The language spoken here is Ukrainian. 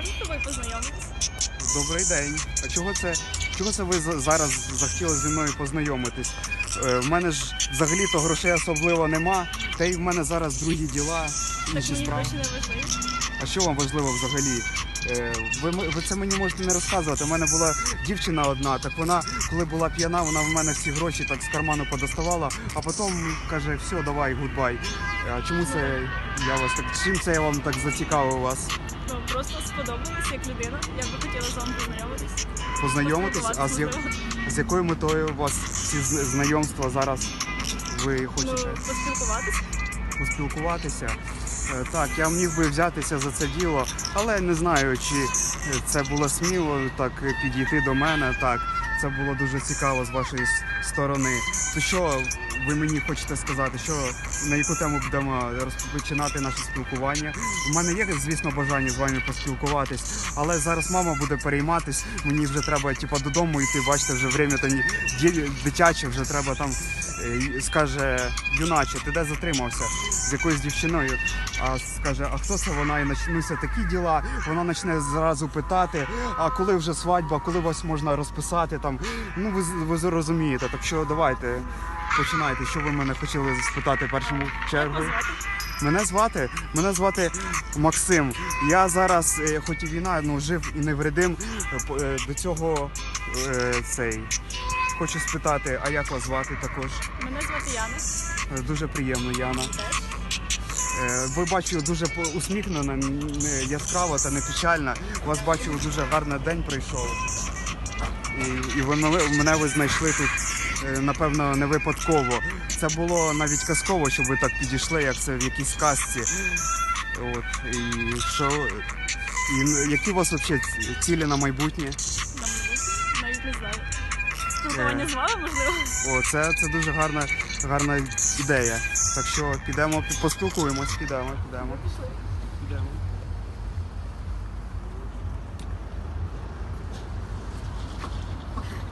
Можна з тобою познайомитися? Добрий день. А чого це, чого це ви за- зараз захотіли зі мною познайомитись? Е, в мене ж взагалі-то грошей особливо нема, та й в мене зараз другі діла, Так інші мені справи. не важливо. А що вам важливо взагалі? Е, Ви, м- ви це мені можете не розказувати. У мене була дівчина одна, так вона, коли була п'яна, вона в мене всі гроші так з карману подоставала, а потім каже, все, давай, гудбай. А чому це я вас так? Чим це я вам так зацікавив вас? Ну просто сподобалось як людина. Я би хотіла з вами познайомитись. Познайомитись? А з, я- Поспілкуватись, з якою метою у вас ці зн- знайомства зараз ви можливо. хочете Ну, поспілкуватися. Поспілкуватися? Е, Так, я міг би взятися за це діло, але не знаю, чи е, це було сміло так підійти до мене. Так, це було дуже цікаво з вашої сторони. То що ви мені хочете сказати, що на яку тему будемо розпочинати наше спілкування? У мене є, звісно, бажання з вами поспілкуватись, але зараз мама буде перейматись. Мені вже треба типу, додому йти. Бачите, вже время то дитяче, вже треба там скаже юначе, ти де затримався з якоюсь дівчиною. А скаже, а хто це вона? І почнуться такі діла. Вона почне зразу питати, а коли вже свадьба, коли вас можна розписати там. Ну ви ви зрозумієте. Так що давайте починайте. Що ви мене хотіли спитати в першому чергу? Мене звати мене звати Максим. Я зараз, е, хоч і війна, ну жив і невредим. Е, е, До цього е, цей хочу спитати, а як вас звати також? Мене звати Яна. Е, Дуже приємно, Яна. Е, Ви бачу дуже усміхнена, яскрава та не печальна. У вас бачу дуже гарний день прийшов. І, і ви мене, мене ви знайшли тут, е, напевно, не випадково. Це було навіть казково, щоб ви так підійшли, як це в якійсь казці. От, і що. І які у вас взагалі цілі на майбутнє? На майбутнє. Навіть не знаю. Спілкування з вами, можливо. О, це, це дуже гарна, гарна ідея. Так що підемо, поспілкуємось, підемо, підемо. Пішли. підемо.